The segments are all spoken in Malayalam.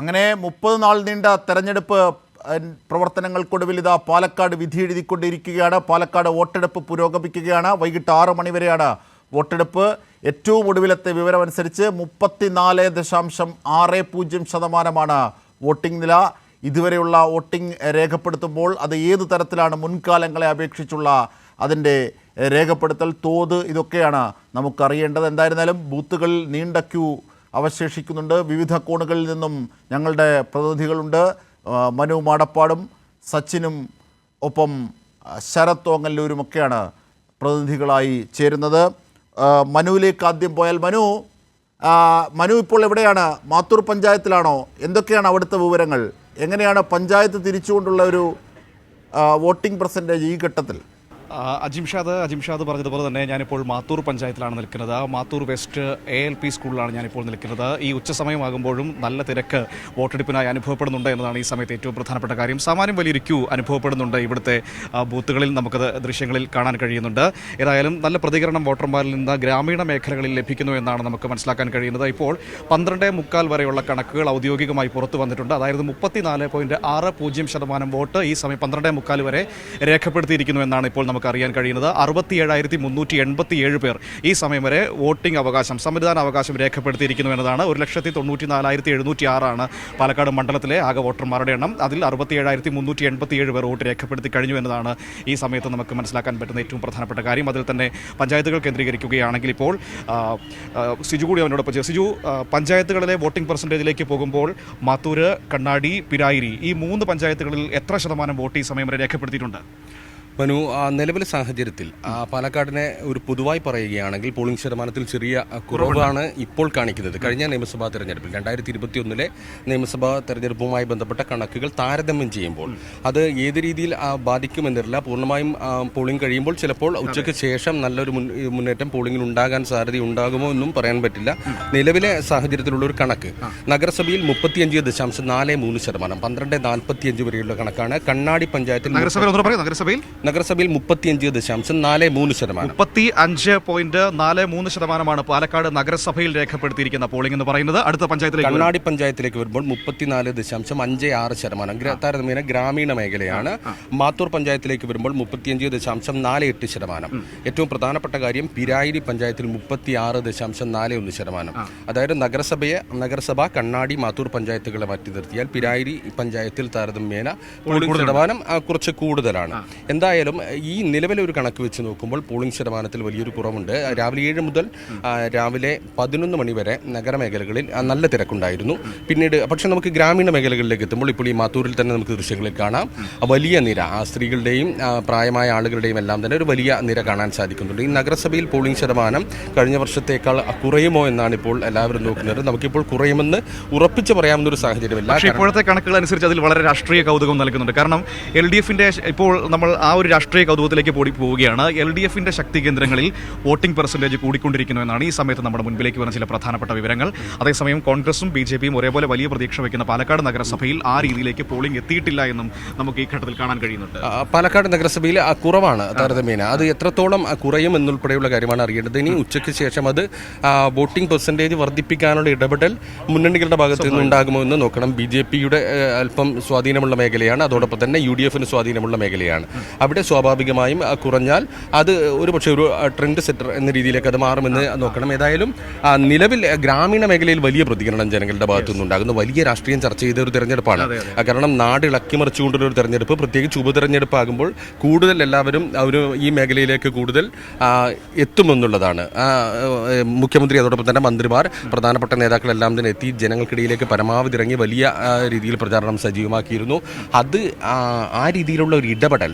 അങ്ങനെ മുപ്പത് നാൾ നീണ്ട തെരഞ്ഞെടുപ്പ് പ്രവർത്തനങ്ങൾക്കൊടുവിൽ ഇതാ പാലക്കാട് വിധി എഴുതിക്കൊണ്ടിരിക്കുകയാണ്. പാലക്കാട് വോട്ടെടുപ്പ് പുരോഗമിക്കുകയാണ്. വൈകിട്ട് ആറ് മണിവരെയാണ് വോട്ടെടുപ്പ്. ഏറ്റവും ഒടുവിലത്തെ വിവരമനുസരിച്ച് മുപ്പത്തിനാല് ദശാംശം ആറ് പൂജ്യം ശതമാനമാണ് വോട്ടിംഗ് നില. ഇതുവരെയുള്ള വോട്ടിംഗ് രേഖപ്പെടുത്തുമ്പോൾ അത് ഏത് തരത്തിലാണ് മുൻകാലങ്ങളെ അപേക്ഷിച്ചുള്ള അതിന്റെ രേഖപ്പെടുത്തൽ തോത് ഇതൊക്കെയാണ് നമുക്കറിയേണ്ടത്. എന്തായിരുന്നാലും ബൂത്തുകളിൽ നീണ്ട ക്യൂ അവശേഷിക്കുന്നുണ്ട്. വിവിധ കോണുകളിൽ നിന്നും ഞങ്ങളുടെ പ്രതിനിധികളുണ്ട്. മനു മാടപ്പാടും സച്ചിനും ഒപ്പം ശരത് ഓങ്ങല്ലൂരുമൊക്കെയാണ് പ്രതിനിധികളായി ചേരുന്നത്. മനുവിലേക്ക് ആദ്യം പോയാൽ മനു. മനു ഇപ്പോൾ എവിടെയാണ്? മാത്തൂർ പഞ്ചായത്തിലാണോ? എന്തൊക്കെയാണ് അവിടുത്തെ വിവരങ്ങൾ? എങ്ങനെയാണ് പഞ്ചായത്ത് തിരിച്ചുകൊണ്ടുള്ള ഒരു വോട്ടിംഗ് പെർസെന്റേജ് ഈ ഘട്ടത്തിൽ? അജിംഷാദ് അജിംഷാദ് പറഞ്ഞതുപോലെ തന്നെ ഞാനിപ്പോൾ മാത്തൂർ പഞ്ചായത്തിലാണ് നിൽക്കുന്നത്. Mathur west A L P സ്കൂളിലാണ് ഞാനിപ്പോൾ നിൽക്കുന്നത്. ഈ ഉച്ച സമയമാകുമ്പോഴും നല്ല തിരക്ക് വോട്ടെടുപ്പിനായി അനുഭവപ്പെടുന്നുണ്ട് എന്നതാണ് ഈ സമയത്ത് ഏറ്റവും പ്രധാനപ്പെട്ട കാര്യം. സാമാന്യം വലിയൊരു ക്യൂ അനുഭവപ്പെടുന്നുണ്ട് ഇവിടുത്തെ ബൂത്തുകളിൽ നമുക്കത് ദൃശ്യങ്ങളിൽ കാണാൻ കഴിയുന്നുണ്ട്. ഏതായാലും നല്ല പ്രതികരണം വോട്ടർമാരിൽ നിന്ന് ഗ്രാമീണ മേഖലകളിൽ ലഭിക്കുന്നു എന്നാണ് നമുക്ക് മനസ്സിലാക്കാൻ കഴിയുന്നത്. ഇപ്പോൾ പന്ത്രണ്ട് മുക്കാൽ വരെയുള്ള കണക്കുകൾ ഔദ്യോഗികമായി പുറത്തു വന്നിട്ടുണ്ട്. അതായത് മുപ്പത്തിനാല് പോയിന്റ് ആറ് പൂജ്യം ശതമാനം വോട്ട് ഈ സമയം പന്ത്രണ്ട് മുക്കാൽ വരെ രേഖപ്പെടുത്തിയിരിക്കുന്നു എന്നാണ് ഇപ്പോൾ നമുക്ക് അറിയാൻ കഴിയുന്നത്. അറുപത്തി ഏഴായിരത്തി മുന്നൂറ്റി എൺപത്തി ഏഴ് പേർ ഈ സമയം വരെ വോട്ടിംഗ് അവകാശം സമ്മതിദാന അവകാശം രേഖപ്പെടുത്തിയിരിക്കുന്നു എന്നതാണ്. ഒരു ലക്ഷത്തി തൊണ്ണൂറ്റി നാലായിരത്തി എഴുന്നൂറ്റി ആറാണ് പാലക്കാട് മണ്ഡലത്തിലെ ആകെ വോട്ടർമാരുടെ എണ്ണം. അതിൽ അറുപത്തി ഏഴായിരത്തി മുന്നൂറ്റി എൺപത്തി ഏഴ് പേർ വോട്ട് രേഖപ്പെടുത്തി കഴിഞ്ഞു എന്നതാണ് ഈ സമയത്ത് നമുക്ക് മനസ്സിലാക്കാൻ പറ്റുന്ന ഏറ്റവും പ്രധാനപ്പെട്ട കാര്യം. അതിൽ തന്നെ പഞ്ചായത്തുകൾ കേന്ദ്രീകരിക്കുകയാണെങ്കിൽ ഇപ്പോൾ സിജു കൂടി അവനോടൊപ്പം സിജു പഞ്ചായത്തുകളിലെ വോട്ടിംഗ് പെർസെന്റേജിലേക്ക് പോകുമ്പോൾ മാത്തൂര് കണ്ണാടി പിരായിരി ഈ മൂന്ന് പഞ്ചായത്തുകളിൽ എത്ര ശതമാനം വോട്ട് ഈ സമയം വരെ രേഖപ്പെടുത്തിയിട്ടുണ്ട്? മനു ആ നിലവിലെ സാഹചര്യത്തിൽ പാലക്കാടിനെ ഒരു പൊതുവായി പറയുകയാണെങ്കിൽ പോളിംഗ് ശതമാനത്തിൽ ചെറിയ കുറവാണ് ഇപ്പോൾ കാണിക്കുന്നത്. കഴിഞ്ഞ നിയമസഭാ തെരഞ്ഞെടുപ്പിൽ രണ്ടായിരത്തി ഇരുപത്തി ഒന്നിലെ നിയമസഭാ തെരഞ്ഞെടുപ്പുമായി ബന്ധപ്പെട്ട കണക്കുകൾ താരതമ്യം ചെയ്യുമ്പോൾ അത് ഏത് രീതിയിൽ ബാധിക്കുമെന്നില്ല പൂർണമായും പോളിംഗ് കഴിയുമ്പോൾ ചിലപ്പോൾ ഉച്ചയ്ക്ക് ശേഷം നല്ലൊരു മുന്നേറ്റം പോളിംഗിൽ ഉണ്ടാകാൻ സാധ്യത ഉണ്ടാകുമോ എന്നും പറയാൻ പറ്റില്ല. നിലവിലെ സാഹചര്യത്തിലുള്ള ഒരു കണക്ക് നഗരസഭയിൽ മുപ്പത്തിയഞ്ച് ദശാംശം നാല് മൂന്ന് ശതമാനം പന്ത്രണ്ട് നാൽപ്പത്തിയഞ്ച് വരെയുള്ള കണക്കാണ് കണ്ണാടി പഞ്ചായത്തിൽ നഗരസഭയിൽ? നഗരസഭയിൽ മുപ്പത്തിയഞ്ച് ദശാംശം നാല് മൂന്ന് ശതമാനം. മുപ്പത്തി അഞ്ച് പോയിന്റ് നാല് മൂന്ന് ശതമാനമാണ് പാലക്കാട് നഗരസഭയിൽ രേഖപ്പെടുത്തിയിരിക്കുന്ന പോളിംഗ് എന്ന് പറയുന്നത്. അടുത്ത പഞ്ചായത്തിലേക്ക്. കണ്ണാടി പഞ്ചായത്തിലേക്ക് വരുമ്പോൾ മുപ്പത്തിനാല് ദശാംശം അഞ്ച് ആറ് ശതമാനം. താരതമ്യേന ഗ്രാമീണ മേഖലയാണ്. മാത്തൂർ പഞ്ചായത്തിലേക്ക് വരുമ്പോൾ മുപ്പത്തിയഞ്ച് ദശാംശം നാല് എട്ട് ശതമാനം. ഏറ്റവും പ്രധാനപ്പെട്ട കാര്യം പിരായിരി പഞ്ചായത്തിൽ മുപ്പത്തി ആറ് ദശാംശം നാല് ഒന്ന് ശതമാനം. അതായത് നഗരസഭയെ നഗരസഭ കണ്ണാടി മാത്തൂർ പഞ്ചായത്തുകളെ മാറ്റി നിർത്തിയാൽ പിരായിരി പഞ്ചായത്തിൽ താരതമ്യേന പോളിംഗ് ശതമാനം കുറച്ച് കൂടുതലാണ്. എന്തായാലും ഈ നിലവിലെ ഒരു കണക്ക് വെച്ച് നോക്കുമ്പോൾ പോളിംഗ് ശതമാനത്തിൽ വലിയൊരു കുറവുണ്ട്. രാവിലെ ഏഴ് മുതൽ രാവിലെ പതിനൊന്ന് മണി വരെ നഗരമേഖലകളിൽ നല്ല തിരക്കുണ്ടായിരുന്നു. പിന്നീട് പക്ഷേ നമുക്ക് ഗ്രാമീണ മേഖലകളിലേക്ക് എത്തുമ്പോൾ ഇപ്പോൾ ഈ മാത്തൂരിൽ തന്നെ നമുക്ക് ദൃശ്യങ്ങളിൽ കാണാം. വലിയ നിര ആ സ്ത്രീകളുടെയും പ്രായമായ ആളുകളുടെയും എല്ലാം തന്നെ ഒരു വലിയ നിര കാണാൻ സാധിക്കുന്നുണ്ട്. ഈ നഗരസഭയിൽ പോളിംഗ് ശതമാനം കഴിഞ്ഞ വർഷത്തേക്കാൾ കുറയുമോ എന്നാണ് ഇപ്പോൾ എല്ലാവരും നോക്കുന്നത്. നമുക്കിപ്പോൾ കുറയുമെന്ന് ഉറപ്പിച്ച് പറയാവുന്ന ഒരു സാഹചര്യമില്ല. ഇപ്പോഴത്തെ കണക്കുകൾ അനുസരിച്ച് അതിൽ വളരെ രാഷ്ട്രീയ കൗതുകം നൽകുന്നുണ്ട്. കാരണം എൽ ഡി എഫിന്റെ ഇപ്പോൾ നമ്മൾ ആ ഒരു രാഷ്ട്രീയ കൗതുകത്തിലേക്ക് പോയി പോവുകയാണ്. എൽ ഡി എഫിന്റെ ശക്തി കേന്ദ്രങ്ങളിൽ വോട്ടിംഗ് പെർസെന്റേജ് കൂടിക്കൊണ്ടിരിക്കുന്നു എന്നാണ് ഈ സമയത്ത് നമ്മുടെ മുൻപിലേക്ക് വന്ന ചില പ്രധാനപ്പെട്ട വിവരങ്ങൾ. അതേസമയം കോൺഗ്രസും ബി ജെ പിയും ഒരേപോലെ വലിയ പ്രതീക്ഷ വയ്ക്കുന്ന പാലക്കാട് നഗരസഭയിൽ ആ രീതിയിലേക്ക് പോളിംഗ് എത്തിയിട്ടില്ല എന്നും നമുക്ക് ഈ ഘട്ടത്തിൽ കാണാൻ കഴിയുന്നുണ്ട്. പാലക്കാട് നഗരസഭയിൽ കുറവാണ് താരതമ്യേന. അത് എത്രത്തോളം കുറയും എന്നുൾപ്പെടെയുള്ള കാര്യമാണ് അറിയേണ്ടത്. ഇനി ഉച്ചയ്ക്ക് ശേഷം അത് വോട്ടിംഗ് പെർസെന്റേജ് വർദ്ധിപ്പിക്കാനുള്ള ഇടപെടൽ മുന്നണികളുടെ ഭാഗത്ത് നിന്നുണ്ടാകുമോ എന്ന് നോക്കണം. ബി ജെ പിയുടെ അല്പം സ്വാധീനമുള്ള മേഖലയാണ്. അതോടൊപ്പം തന്നെ യു ഡി എഫിന് സ്വാധീനമുള്ള മേഖലയാണ്. അവിടെ സ്വാഭാവികമായും കുറഞ്ഞാൽ അത് ഒരു പക്ഷേ ഒരു ട്രെൻഡ് സെറ്റർ എന്ന രീതിയിലേക്ക് അത് മാറുമെന്ന് നോക്കണം. ഏതായാലും നിലവിൽ ഗ്രാമീണ മേഖലയിൽ വലിയ പ്രതികരണം ജനങ്ങളുടെ ഭാഗത്തു നിന്നുണ്ടാകുന്നു വലിയ രാഷ്ട്രീയം ചർച്ച ചെയ്ത ഒരു തെരഞ്ഞെടുപ്പാണ്. കാരണം നാട് ഇളക്കിമറിച്ചുകൊണ്ടൊരു ഒരു തെരഞ്ഞെടുപ്പ് പ്രത്യേകിച്ച് ഉപതെരഞ്ഞെടുപ്പാകുമ്പോൾ കൂടുതൽ എല്ലാവരും അവർ ഒരു ഈ മേഖലയിലേക്ക് കൂടുതൽ എത്തുമെന്നുള്ളതാണ്. മുഖ്യമന്ത്രി അതോടൊപ്പം തന്നെ മന്ത്രിമാർ പ്രധാനപ്പെട്ട നേതാക്കളെല്ലാം തന്നെ എത്തി ജനങ്ങൾക്കിടയിലേക്ക് പരമാവധി ഇറങ്ങി വലിയ രീതിയിൽ പ്രചാരണം സജീവമാക്കിയിരുന്നു. അത് ആ, രീതിയിലുള്ള ഒരു ഇടപെടൽ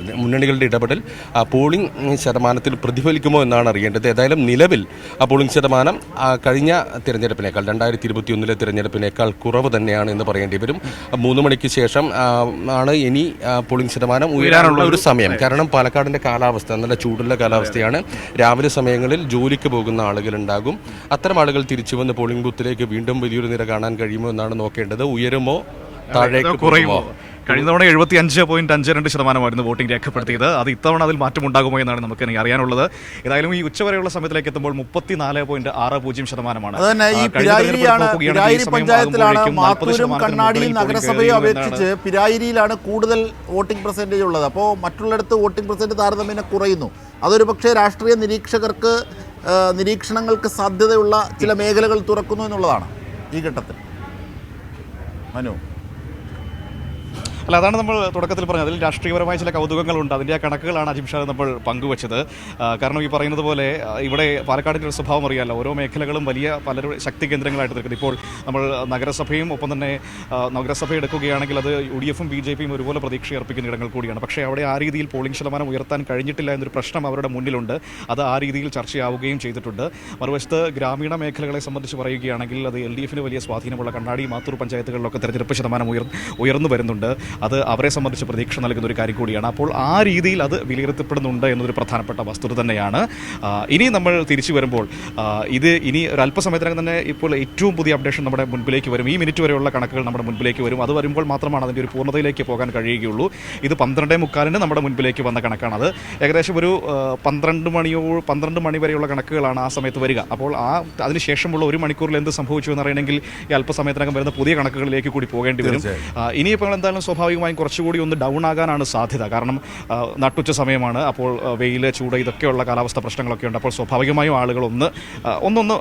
മുന്നണികളുടെ ഇടപെടൽ പോളിംഗ് ശതമാനത്തിൽ പ്രതിഫലിക്കുമോ എന്നാണ് അറിയേണ്ടത്. ഏതായാലും നിലവിൽ ആ പോളിംഗ് ശതമാനം കഴിഞ്ഞ തിരഞ്ഞെടുപ്പിനേക്കാൾ രണ്ടായിരത്തി ഇരുപത്തി ഒന്നിലെ തിരഞ്ഞെടുപ്പിനേക്കാൾ കുറവ് തന്നെയാണ് എന്ന് പറയേണ്ടി വരും. മൂന്ന് മണിക്ക് ശേഷം ആണ് ഇനി പോളിംഗ് ശതമാനം ഉയരാനുള്ള ഒരു സമയം. കാരണം പാലക്കാടിന്റെ കാലാവസ്ഥ നല്ല ചൂടുള്ള കാലാവസ്ഥയാണ്. രാവിലെ സമയങ്ങളിൽ ജോലിക്ക് പോകുന്ന ആളുകളുണ്ടാകും അത്തരം ആളുകൾ തിരിച്ചു വന്ന് പോളിംഗ് ബൂത്തിലേക്ക് വീണ്ടും വലിയൊരു നിര കാണാൻ കഴിയുമോ എന്നാണ് നോക്കേണ്ടത്. ഉയരുമോ? താഴേക്ക് കുറയുമോ? കഴിഞ്ഞ തവണ എഴുപത്തി അഞ്ച് പോയിന്റ് അഞ്ച് രണ്ട് ശതമാനമായിരുന്നു വോട്ടിംഗ് രേഖപ്പെടുത്തിയത്. അത് ഇത്തവണ അതിൽ മാറ്റം ഉണ്ടാകുമോ എന്നാണ് നമുക്ക് ഇനി അറിയാനുള്ളത്. ഏതായാലും ഈ ഉച്ചവരെയുള്ള സമയത്തിലേക്ക് എത്തുമ്പോൾ മുപ്പത്തിനാല് പോയിന്റ് ആറ് പൂജ്യം ശതമാനമാണ്. പഞ്ചായത്തിലാണ് 40 മാത്തൂരും ശതമാനത്തിന് കണ്ണാടിയും മുകളിൽ പോളിംഗ് നഗരസഭയെ കയറിയിരുന്നു എന്നാണ് അപേക്ഷിച്ച് പിരായിരിയിലാണ് കൂടുതൽ വോട്ടിംഗ് പെർസെന്റേജ് ഉള്ളത്. അപ്പോൾ മറ്റുള്ളിടത്ത് വോട്ടിംഗ് പെർസെന്റ് താരതമ്യേന കുറയുന്നു. അതൊരു പക്ഷേ രാഷ്ട്രീയ നിരീക്ഷകർക്ക് നിരീക്ഷണങ്ങൾക്ക് സാധ്യതയുള്ള ചില മേഖലകൾ തുറക്കുന്നു എന്നുള്ളതാണ് ഈ ഘട്ടത്തിൽ. മനു. അല്ല അതാണ് നമ്മൾ തുടക്കത്തിൽ പറഞ്ഞത്. അതിൽ രാഷ്ട്രീയപരമായ ചില കൗതുകങ്ങളുണ്ട്. അതിന്റെ ആ കണക്കുകളാണ് അജിം ഷാ നമ്മൾ പങ്കുവച്ചത്. കാരണം ഈ പറയുന്നത് പോലെ ഇവിടെ പാലക്കാടിന്റെ ഒരു സ്വഭാവം അറിയാമല്ലോ ഓരോ മേഖലകളും വലിയ പലരുടെ ശക്തി കേന്ദ്രങ്ങളായിട്ട് നിൽക്കുന്നത് ഇപ്പോൾ നമ്മൾ നഗരസഭയും ഒപ്പം തന്നെ നഗരസഭ എടുക്കുകയാണെങ്കിൽ അത് യു ഡി എഫും ബി ജെ പിയും ഒരുപോലെ പ്രതീക്ഷ അർപ്പിക്കുന്ന ഇടങ്ങൾ കൂടിയാണ്. പക്ഷേ അവിടെ ആ രീതിയിൽ പോളിംഗ് ശതമാനം ഉയർത്താൻ കഴിഞ്ഞിട്ടില്ല എന്നൊരു പ്രശ്നം അവരുടെ മുന്നിലുണ്ട്. അത് ആ രീതിയിൽ ചർച്ചയാവുകയും ചെയ്തിട്ടുണ്ട്. മറുവശത്ത് ഗ്രാമീണ മേഖലകളെ സംബന്ധിച്ച് പറയുകയാണെങ്കിൽ അത് എൽ ഡി എഫിന് വലിയ സ്വാധീനമുള്ള കണ്ണാടി മാത്തൂർ പഞ്ചായത്തുകളിലൊക്കെ തെരഞ്ഞെടുപ്പ് ശതമാനം ഉയർ ഉയർന്നു വരുന്നുണ്ട്. അത് അവരെ സംബന്ധിച്ച് പ്രതീക്ഷ നൽകുന്ന ഒരു കാര്യം കൂടിയാണ്. അപ്പോൾ ആ രീതിയിൽ അത് വിലയിരുത്തപ്പെടുന്നുണ്ട് എന്നൊരു പ്രധാനപ്പെട്ട വസ്തുത തന്നെയാണ്. ഇനി നമ്മൾ തിരിച്ചു വരുമ്പോൾ ഇത് ഇനി ഒരു അല്പസമയത്തിനകം തന്നെ ഇപ്പോൾ ഏറ്റവും പുതിയ അപ്ഡേഷൻ നമ്മുടെ മുൻപിലേക്ക് വരും. ഈ മിനിറ്റ് വരെയുള്ള കണക്കുകൾ നമ്മുടെ മുൻപിലേക്ക് വരും. അത് വരുമ്പോൾ മാത്രമാണ് അതിന്റെ ഒരു പൂർണതയിലേക്ക് പോകാൻ കഴിയുകയുള്ളൂ. ഇത് പന്ത്രണ്ടേ മുക്കാലിന് നമ്മുടെ മുൻപിലേക്ക് വന്ന കണക്കാണത് ഏകദേശം ഒരു പന്ത്രണ്ട് മണിയോ പന്ത്രണ്ട് മണി വരെയുള്ള കണക്കുകളാണ് ആ സമയത്ത് വരിക. അപ്പോൾ ആ അതിനുശേഷമുള്ള ഒരു മണിക്കൂറിൽ എന്ത് സംഭവിച്ചു എന്ന് എന്നറിയണമെങ്കിൽ ഈ അല്പസമയത്തിനകം വരുന്ന പുതിയ കണക്കുകളിലേക്ക് കൂടി പോകേണ്ടി വരും. ഇനിയിപ്പോൾ എന്തായാലും സ്വാഭാവികമായും കുറച്ചുകൂടി ഒന്ന് ഡൗൺ ആകാനാണ് സാധ്യത. കാരണം നട്ടുച്ച സമയമാണ്. അപ്പോൾ വെയിൽ ചൂട് ഇതൊക്കെയുള്ള കാലാവസ്ഥ പ്രശ്നങ്ങളൊക്കെ ഉണ്ട്. അപ്പോൾ സ്വാഭാവികമായും ആളുകൾ ഒന്ന് ഒന്നൊന്ന്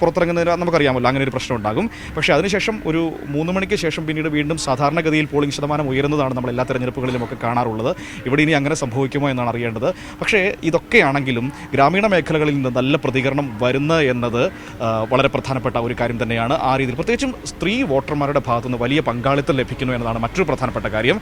പുറത്തിറങ്ങുന്നതിന് നമുക്കറിയാമല്ലോ അങ്ങനെ ഒരു പ്രശ്നം ഉണ്ടാകും. പക്ഷേ അതിനുശേഷം ഒരു മൂന്ന് മണിക്ക് ശേഷം പിന്നീട് വീണ്ടും സാധാരണഗതിയിൽ പോളിംഗ് ശതമാനം ഉയരുന്നതാണ് നമ്മൾ എല്ലാ തെരഞ്ഞെടുപ്പുകളിലും ഒക്കെ കാണാറുള്ളത്. ഇവിടെ ഇനി അങ്ങനെ സംഭവിക്കുമോ എന്നാണ് അറിയേണ്ടത്. പക്ഷേ ഇതൊക്കെയാണെങ്കിലും ഗ്രാമീണ മേഖലകളിൽ നിന്ന് നല്ല പ്രതികരണം വരുന്ന എന്നത് വളരെ പ്രധാനപ്പെട്ട ഒരു കാര്യം തന്നെയാണ്. ആ രീതിയിൽ പ്രത്യേകിച്ചും സ്ത്രീ വോട്ടർമാരുടെ ഭാഗത്തുനിന്ന് വലിയ പങ്കാളിത്തം ലഭിക്കുന്നു എന്നതാണ് മറ്റൊരു പ്രധാനപ്പെട്ട കാര്യം.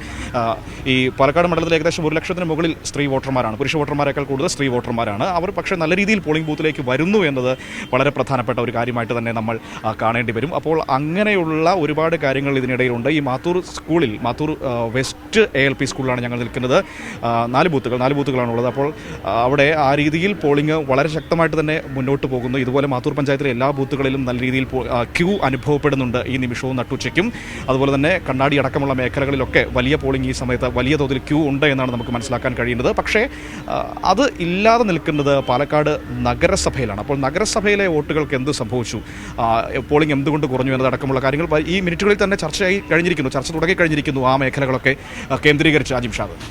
ഈ പാലക്കാട് മണ്ഡലത്തിൽ ഏകദേശം ഒരു ലക്ഷത്തിന് മുകളിൽ സ്ത്രീ വോട്ടർമാരാണ് പുരുഷ വോട്ടർമാരെക്കാൾ കൂടുതൽ സ്ത്രീ വോട്ടർമാരാണ്. അവർ പക്ഷേ നല്ല രീതിയിൽ പോളിംഗ് ബൂത്തിലേക്ക് വരുന്നു എന്നത് വളരെ പ്രധാനപ്പെട്ട ഒരു കാര്യമായിട്ട് തന്നെ നമ്മൾ കാണേണ്ടി വരും. അപ്പോൾ അങ്ങനെയുള്ള ഒരുപാട് കാര്യങ്ങൾ ഇതിനിടയിലുണ്ട്. ഈ മാത്തൂർ സ്കൂളിൽ മാത്തൂർ ആ, വെസ്റ്റ് എ എൽ പി സ്കൂളിലാണ് ഞങ്ങൾ നിൽക്കുന്നത്. നാല് ബൂത്തുകൾ നാല് ബൂത്തുകളാണുള്ളത്. അപ്പോൾ അവിടെ ആ രീതിയിൽ പോളിംഗ് വളരെ ശക്തമായിട്ട് തന്നെ മുന്നോട്ട് പോകുന്നു. ഇതുപോലെ മാത്തൂർ പഞ്ചായത്തിലെ എല്ലാ ബൂത്തുകളിലും നല്ല രീതിയിൽ ക്യൂ അനുഭവപ്പെടുന്നുണ്ട് ഈ നിമിഷവും നട്ടുച്ചയ്ക്കും. അതുപോലെ തന്നെ കണ്ണാടി അടക്കമുള്ള മേഖലകളിലൊക്കെ വലിയ പോളിംഗ് ഈ സമയത്ത് വലിയ തോതിൽ ക്യൂ ഉണ്ട് എന്നാണ് നമുക്ക് മനസ്സിലാക്കാൻ കഴിയുന്നത്. പക്ഷേ അത് ഇല്ലാതെ നിൽക്കുന്നത് പാലക്കാട് നഗരസഭയിലാണ്. അപ്പോൾ നഗരസഭയിലെ വോട്ടുകൾക്ക് എന്ത് സംഭവിച്ചു? പോളിംഗ് എന്തുകൊണ്ട് കുറഞ്ഞു എന്നതടക്കമുള്ള കാര്യങ്ങൾ. ഈ മിനിറ്റുകളിൽ തന്നെ ചർച്ചയായി കഴിഞ്ഞിരിക്കുന്നു ചർച്ച തുടങ്ങി കഴിഞ്ഞിരിക്കുന്നു ആ മേഖലകളൊക്കെ. കേന്ദ്രീകരിച്ച് അജിം ഷാദ്